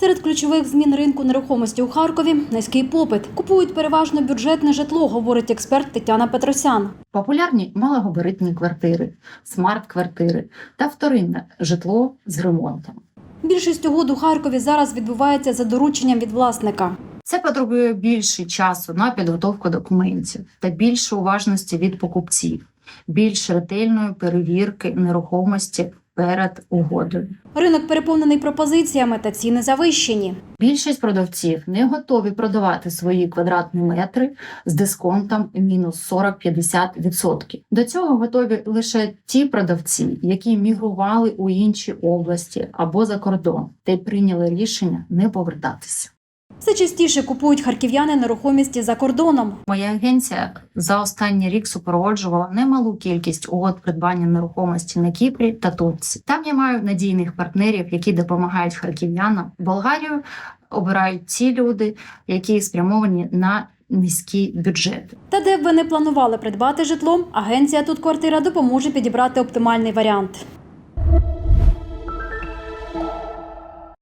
Серед ключових змін ринку нерухомості у Харкові низький попит. Купують переважно бюджетне житло, говорить експерт Тетяна Петросян. Популярні малогабаритні квартири, смарт-квартири та вторинне житло з ремонтом. Більшість угод у Харкові зараз відбувається за дорученням від власника. Це потребує більше часу на підготовку документів та більше уважності від покупців, більш ретельної перевірки нерухомості перед угодою. Ринок переповнений пропозиціями та ціни завищені. Більшість продавців не готові продавати свої квадратні метри з дисконтом мінус 40-50%. До цього готові лише ті продавці, які мігрували у інші області або за кордон, та й прийняли рішення не повертатися. Все частіше купують харків'яни нерухомісті за кордоном. Моя агенція за останній рік супроводжувала немалу кількість угод придбання нерухомості на Кіпрі та Турції. Там я маю надійних партнерів, які допомагають харків'янам. Болгарію обирають ті люди, які спрямовані на низькі бюджети. Та де б ви не планували придбати житло, агенція тут квартира допоможе підібрати оптимальний варіант.